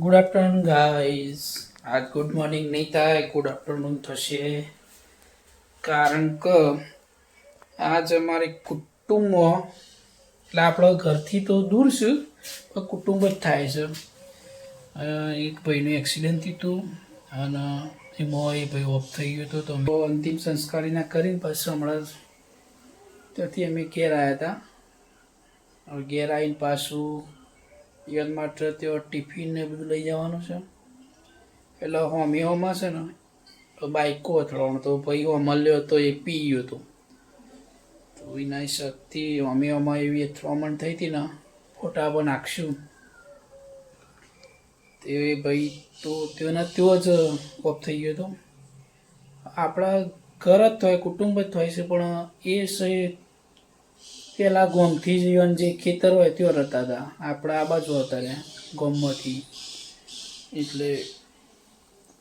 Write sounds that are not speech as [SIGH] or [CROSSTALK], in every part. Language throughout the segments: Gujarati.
ગુડ આફ્ટરનૂન ગાઈઝ આજ ગુડ મોર્નિંગ નહીં થાય ગુડ આફ્ટરનૂન થશે. કારણ કે આજ અમારે કુટુંબમાં એટલે આપણો ઘરથી તો દૂર છે, પણ કુટુંબ જ થાય છે. એક ભાઈનું એક્સિડન્ટ થયું અને એમાં એ ભાઈ ઓફ થઈ ગયો હતો, તો અમે અંતિમ સંસ્કારીના કરીને પાછું હમણાં ત્યાંથી અમે ઘેર આવ્યા હતા. ઘેર આવીને પાછું યન માટે ત્યાં ટિફિન ને બધું લઈ જવાનું છે. એટલે હોમી હોમાં છે ને, તો બાઈકો અથડાણું તો ભાઈ હો મળ્યો તો એ પી ગયો હતો. તો એના શક્તિ હોમી હોમાં એવી અથડામણ થઈ હતી ને, ફોટા પણ નાખશું. તે ભાઈ તો તેના તેવો જ ઓફ થઈ ગયો હતો. આપણા ઘર જ થાય કુટુંબ જ થાય છે, પણ એ પેલા ગોમથી જીવન જે ખેતર હોય ત્યાં રહેતા હતા. આપણે આ બાજુ હતા રહ્યા ગોમમાંથી. એટલે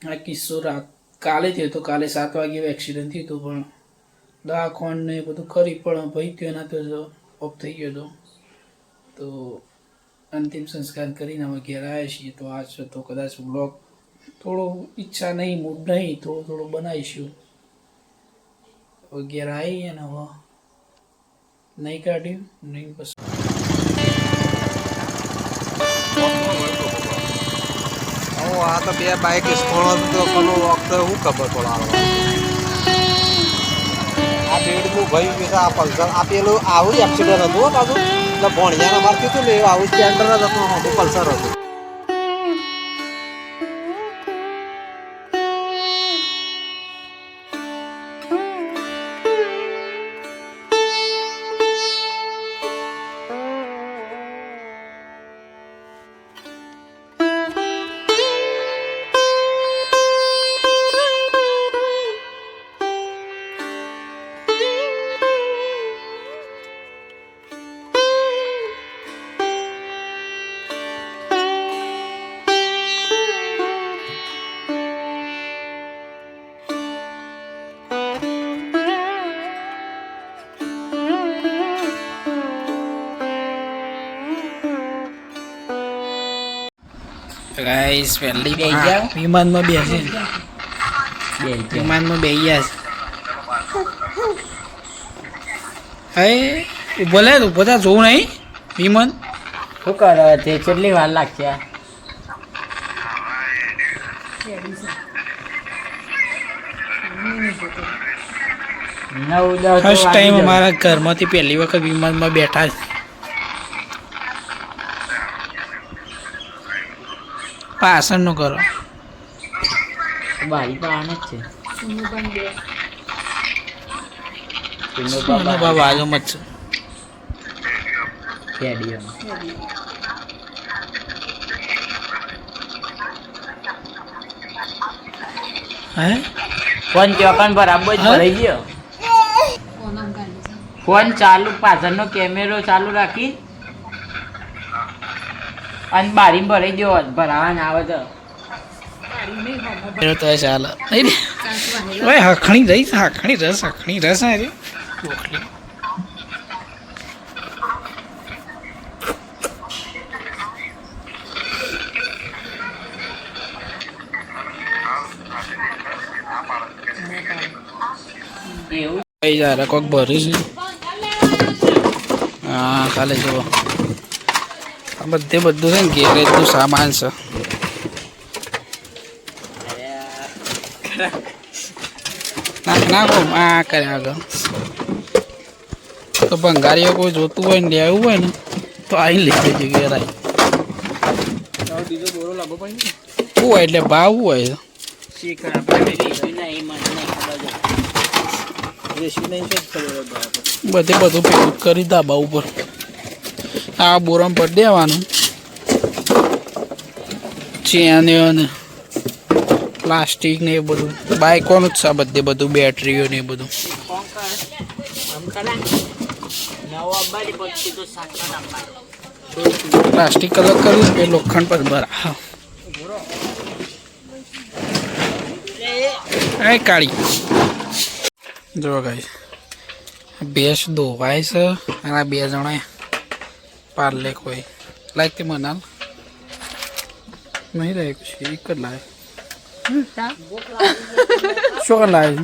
આ કિસ્સો રાત, કાલે થયો તો કાલે સાત વાગે એક્સિડન્ટ થયું હતું પણ દવાખાન ને બધું કરી પણ ભાઈ ત્યાંના તો ઓફ થઈ ગયો હતો. તો અંતિમ સંસ્કાર કરીને અમે ઘેર આવ્યા છીએ. તો આ છે તો કદાચ બ્લોગ થોડો ઈચ્છા નહીં મૂડ નહીં, થોડું થોડું બનાવીશું. હવે ઘેર આવી અને હવે નહીં કાઢ્યું, નહીં પસંદ આ તો બે બાઈક સ્કોણ તો કોનો વખત શું ખબર પડે આ બેડનું ભાઈ વિશે આ પલ્સર. આ પેલું આવું એક્સિડન્ટ હતું બાજુ એટલે ભણિયાને મારતું હતું ને એવું આવું સ્ટેન્ડર જ હતું પલ્સર હતું. ગાઈસ પહેલી બેહી જાઓ. વિમાનમાં બેસે વિમાનમાં બેહી ગયા છે. હે ઊભો લે ઊભો થા જોવું નહીં. વિમાન? શું કરો તે? કેટલી વાર લાગશે? નવ દસ ફર્સ્ટ ટાઈમ અમારા ઘરમાંથી પહેલી વખત વિમાનમાં બેઠા છે. પાછળનું કરો. બારી પણ આને જ છે. એનો બાબા બાજુમાં જ છે? કેડીઓનો. ફોન ચોકન બરાબર જ ભરાઈ ગયો. ફોન ચાલુ પાછળનો કેમેરો ચાલુ રાખી. અને બારી ભરાઈ ગયો ભરાવાના આવે તો. ચાલે નહીં ઓય હખણી રહીશ હખણી રસ હખણી રસ ઓખલી એવું. કઈ જાય કોક ભરી છે. હા ખાલી જુઓ. બધે બધું છે ને ગેરેજનું સામાન છે. નાખ નાખો આ કરે આગળ. તો ભંગારીઓ કોઈ જોતું હોય ને લેવું હોય ને, તો અહીં લઈ જજો શું હોય એટલે ભાવ હોય? બધે બધું ભેગું કરી દાબા ઉપર. આ બોરમ પર દેવાનું. ચેન પ્લાસ્ટિક ને એ બધું. બાઇકોનું જ છે બધે બધું, બેટરીઓ ને એ બધું. પ્લાસ્ટિક કલર કર્યું એ લોખંડ પર ભરા. એ કાળી. જો ગાઈ ભેંસ ધોવાય છે અને બે જણા પાર્લે કોઈ लायक તે મનાલ નહીં રહે છે એક જ લાવે શું છે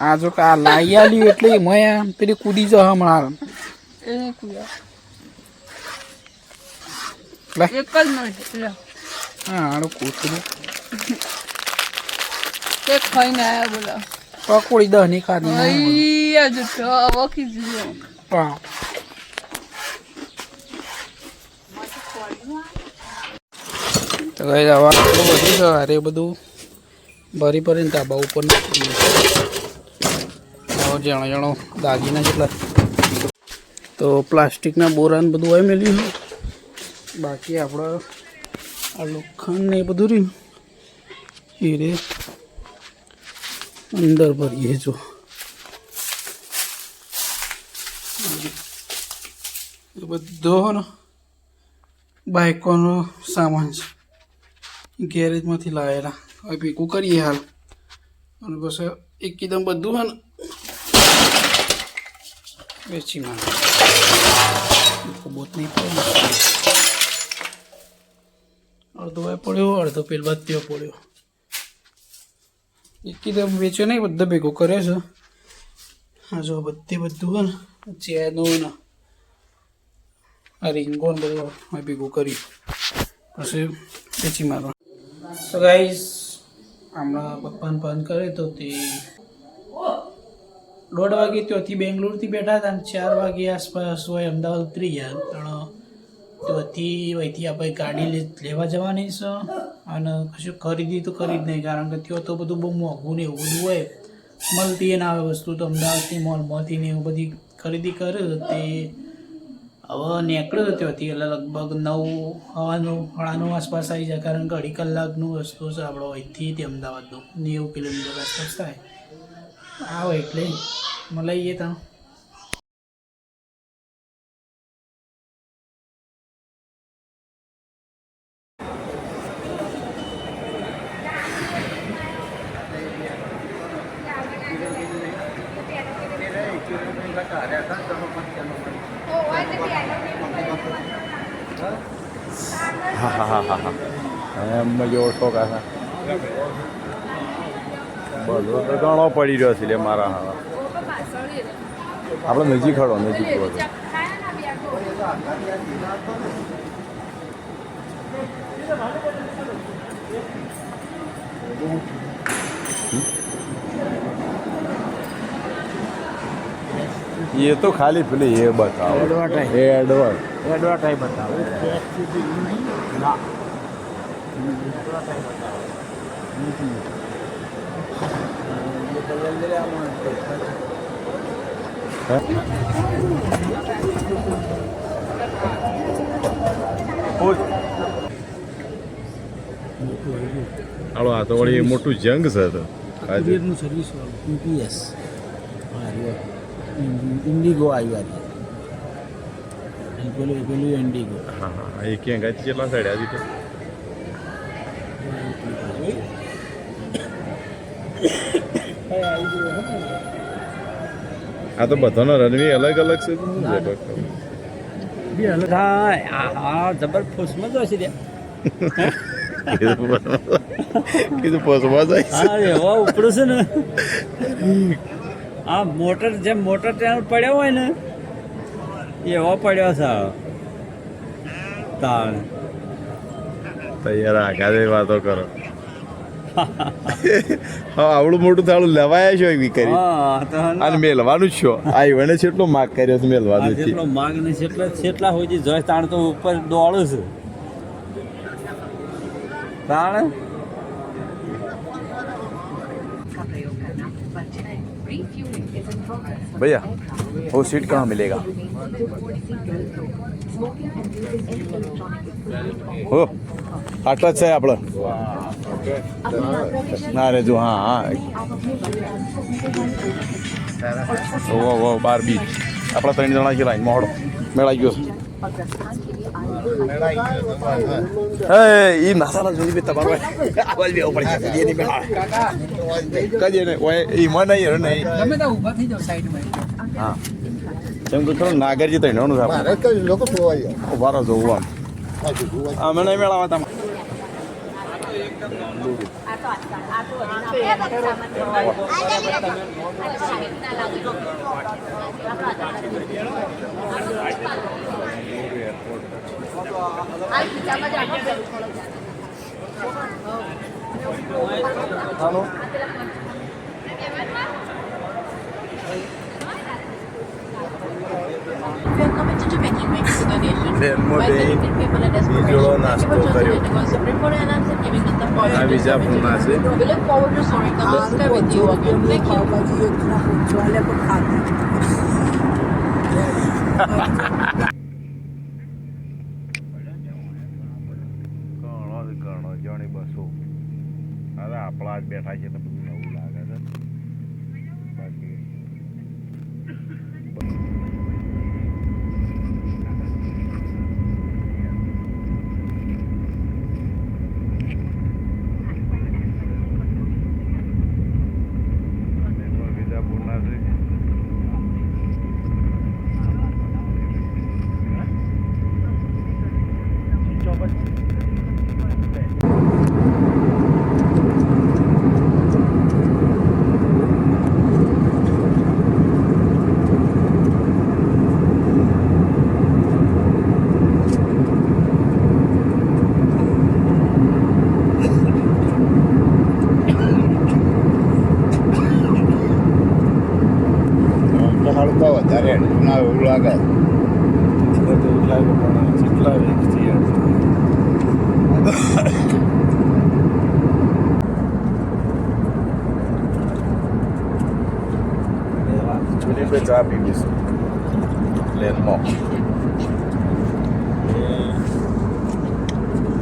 આ જો કે લાઈ આલ્યું એટલે મયા પેલી કૂદી જ હમણાં એક જ મિનિટ હા આડું કૂતરું. એક ખાઈને આયા બોલા. પકોડી દહની ખાધી જ તો ગઈ હવા આટલું બધું છે અરે બધું. ભરી ભરીને ધાબા ઉપર જણો જણો દાગીના જેટલા. તો પ્લાસ્ટિકના બોરાને બધું હોય મેલ્યું છે. બાકી આપણે આ લોખંડ ને એ બધું રહ્યું. એ રે. અંદર ભરીએ જો એ બધો બાઇકોનો સામાન છે. ગેરેજમાંથી લાવેલા હવે ભેગું કરીએ હાલ. અને પછી એકદમ બધું હે ને, વેચી બોત નહીં પડે અડધો ભાઈ પડ્યો, અડધો પેલ બાદ ત્યાં પડ્યો. એકદમ વેચ્યો નહીં, બધો ભેગો કર્યો છે. હા જો બધે બધું હોય ને, ચેનો ને. આ રીંગો ને મેં ભેગું કર્યું. પછી વેચી મારો તો ગાઈસ હમણાં પપ્પાને ફોન કર્યો તો તે દોઢ વાગે ત્યાંથી બેંગ્લોરથી બેઠા હતા અને ચાર વાગે આસપાસ હોય અમદાવાદ ઉતરી ગયા. ત્રણ ત્યાંથી અહીંથી આપણે ગાડી લેવા જવાની છે અને કશું ખરીદી તો જ નહીં, કારણ કે ત્યાં તો બધું બહુ મોંઘું ને એવું બધું હોય. મળતી એના આવે વસ્તુ તો અમદાવાદથી, મોલમાંથી ને એવું બધી ખરીદી કરે તે હવે નીકળ્યો હતો ત્યાંથી એટલે લગભગ નવ હવાનું હળાનું આસપાસ આવી જાય કારણ કે અઢી કલાકનું રસ્તો છે આપણો અહીંથી તે અમદાવાદનો નેવું કિલોમીટર આસપાસ થાય આવો એટલે મળીએ ત્યાં હા હા હા હા હા એમ જેવો શોખ આ બધો તો ઘણો પડી રહ્યો છે મારા હા આપણે નજીક ખડો નજીક બધો એ તો ખાલી પેલી એ બતાવો. એ એડવર્ટ એડવર્ટાઈ બતાવે. હાલો આ તો વળી મોટું જંગ છે તો. સર્વિસ યુપીએસ ઇન્ડિગો આવ્યું હતી પેલું પેલું ઇન્ડિગો હા હા એ ક્યાં ગાય કેટલા સાઈડ આવી તો આ તો બધાનો રનવી અલગ અલગ છે છે? કોઈ? હા જબર ફૂસમાં તો હશે કીધું પોસવા જાય છે. ઉપડું છે ને. [LAUGHS] આ મોટર જેમ મોટર ટ્રેન પડ્યો હોય ને એવો પડ્યો છે. તાણ. તૈયાર આઘાતે વાતો કરો. [LAUGHS] હા આવડું મોટું થાળું લેવાયા છો એવી કરી હા અને મેલવાનું જ છો. આ ઈવને કેટલો માગ કર્યો છે મેલવાનું છે. એટલો માગ ને એટલા જેટલા હોય છે જોઈ તાણ તો ઉપર દોડું છે. તાણ? भैया वो सीट कहाँ मिलेगा हो આટલા જ છે આપણે ના રે જો હા હા ઓ ઓ બાર બી આપણા ત્રણ જણા છે લાઈનમાં હોડો મેળાઈ ગયો છે એ મસાલા જોઈ બે તમારો આવાજ બી ઉપર છે એ નહીં મેળા કદી નહીં ઓય એ મને નહીં નહીં તમે તો ઊભા થઈ જાવ સાઈડમાં હા એમ તો ખરો નાગરજી તો એનું થાય લોકો ખોવાઈ ઉભારો જોવું આમ અમે નહીં મેળવવા તમે બીજોળો નાસ્તો કર્યો આ વિજાપુરના છે ઘણો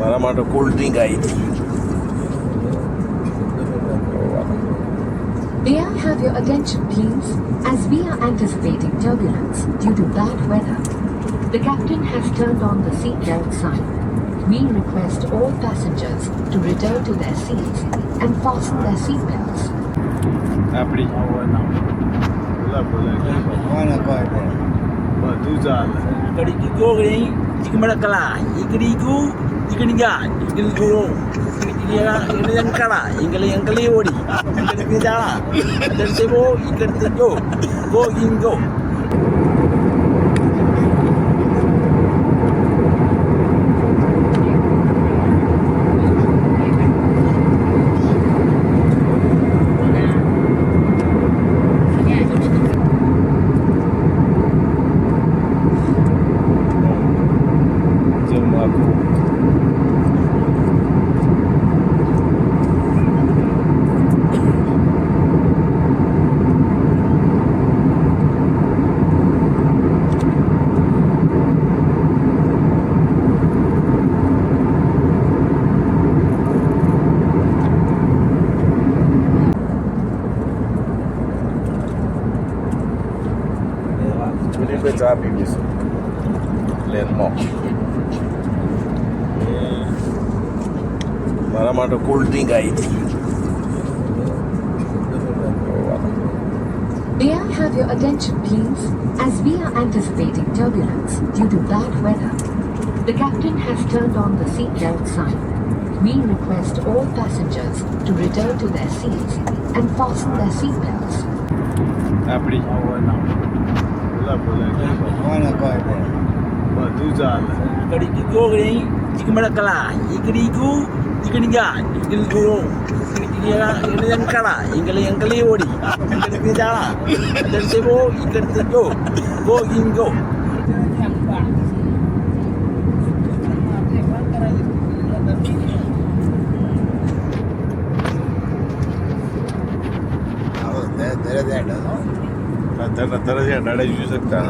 મારા માટે કોલ્ડ ડ્રિંક આવી હતી May I have your attention, please? As we are anticipating turbulence due to bad weather, the captain has turned on the seatbelt sign. We request all passengers to return to their seats and fasten their seatbelts. આપણી બોલા બોલા કોને કોઈ બધું ચાલે Ikarigo rin, ikamalakala, ikarigo, ikaniga, இக்கடிங்க எங்களுக்கு எங்களை எங்கடா எங்களை எங்களே ஓடி எங்களுக்கு இதாடா தெரிஞ்சவோ இக்கெடுத்துக்கோ இங்கோ May I have your attention, please? As we are anticipating turbulence due to bad weather, the captain has turned on the seatbelt sign. We request all passengers to return to their seats and fasten their seatbelts. அப்படி ಜಿಗಿಮಡಕಲ ಈಕಡಿಗೂ ಈಕಡಿಗ ಈಗಲಿಗೂ எங்கடா எங்களை எங்களே ஓடி எங்களுக்கு தானா எடுத்து போ இங்கெடுத்து கோ கோ இங்கோ तर तर तर नाही शकता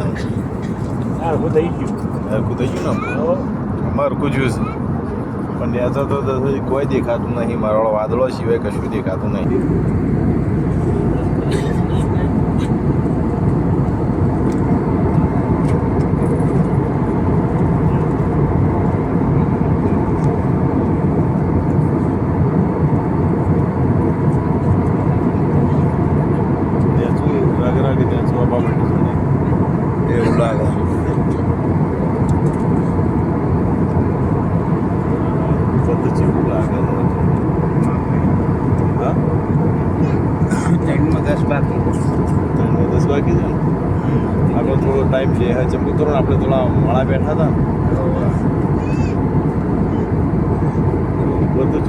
कुठं येऊ कुठं येऊ ना અત્યારે અત્યારે જ અડાડે જોઈ શકતા નથી Algo daí, tio. હરકું થઈ ગયું ને અમારે હરકું જોયું છે પણ ત્યાં તો તો કોઈ દેખાતું નહીં મારો વાદળો સિવાય કશું દેખાતું નહીં ત્યાં શું રાગે રાગે ત્યાં શું આપવા માંડ્યું છે ને એવું લાગે હા આપણે થોડા માળા બેઠા હતા. બધું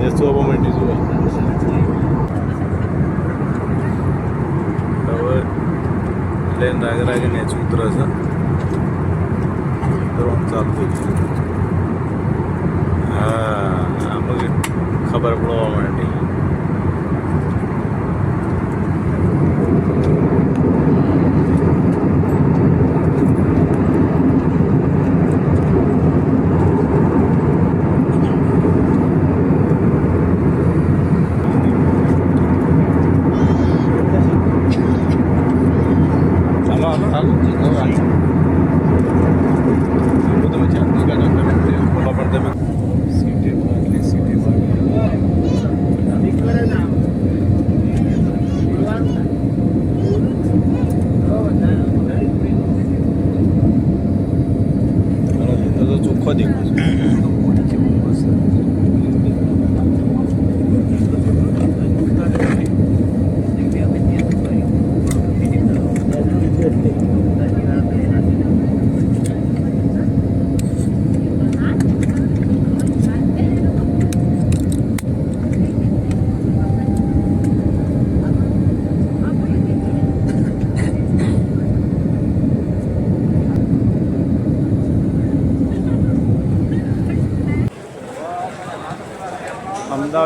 એ સોબા મંડી જુઓ હવે પ્લેન રાગે રાગીને ઉતરે છે. તોરણ ચાલુ થઈ હા ખબર પડવા માંડી ચાલો હાલો હાલો એવું તમે જાણતા કાઢો તમે તે બોલો પણ તમે સિટીમાં એટલે સિટીમાં હાલો, તો તો ચોખ્ખો દેખાય છે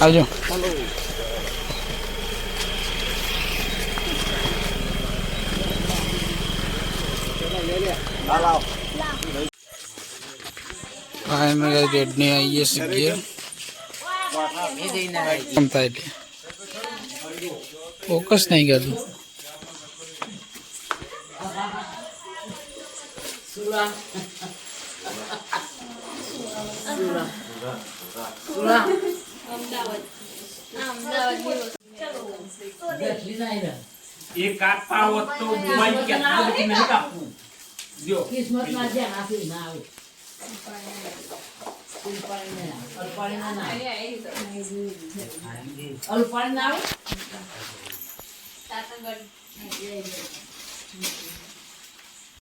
આવજો ફાઇનલ રેડને આવીએ છીએ કેમ થાય એટલે ફોકસ નહીં કરતું એ કાપવા હોત તો મોબાઈલ કેટલું બધું નહીં કાપવું. જો. અલ્પાણી ના આવે?